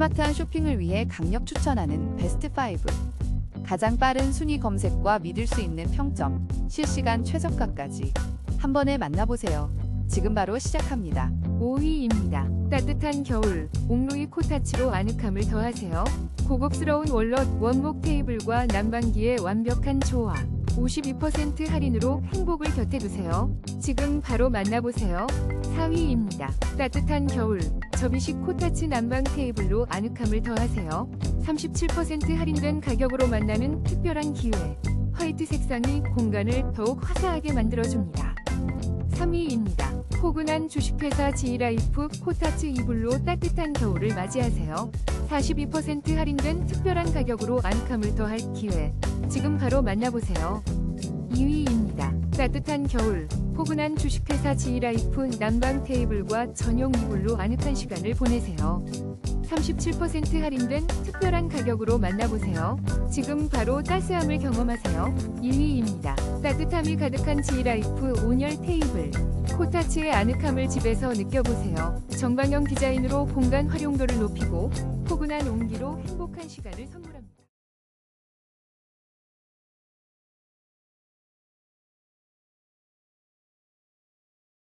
스마트한 쇼핑을 위해 강력 추천하는 베스트 5. 가장 빠른 순위 검색과 믿을 수 있는 평점, 실시간 최저가까지 한 번에 만나보세요. 지금 바로 시작합니다. 5위입니다. 따뜻한 겨울, 옥루이 코타치로 아늑함을 더하세요. 고급스러운 월넛 원목 테이블과 난방기의 완벽한 조화. 52% 할인으로 행복을 곁에 두세요. 지금 바로 만나보세요. 4위입니다. 따뜻한 겨울, 접이식 코타치 난방 테이블로 아늑함을 더하세요. 37% 할인된 가격으로 만나는 특별한 기회. 화이트 색상이 공간을 더욱 화사하게 만들어줍니다. 3위입니다. 포근한 주식회사 지라이프 코타츠 이불로 따뜻한 겨울을 맞이하세요. 42% 할인된 특별한 가격으로 아늑함을 더할 기회. 지금 바로 만나보세요. 2위입니다. 따뜻한 겨울, 포근한 주식회사 지라이프 난방 테이블과 전용 이불로 아늑한 시간을 보내세요. 37% 할인된 특별한 가격으로 만나보세요. 지금 바로 따스함을 경험하세요. 1위입니다. 따뜻함이 가득한 지라이프 온열 테이블. 코타츠의 아늑함을 집에서 느껴보세요. 정방형 디자인으로 공간 활용도를 높이고 포근한 온기로 행복한 시간을 선물.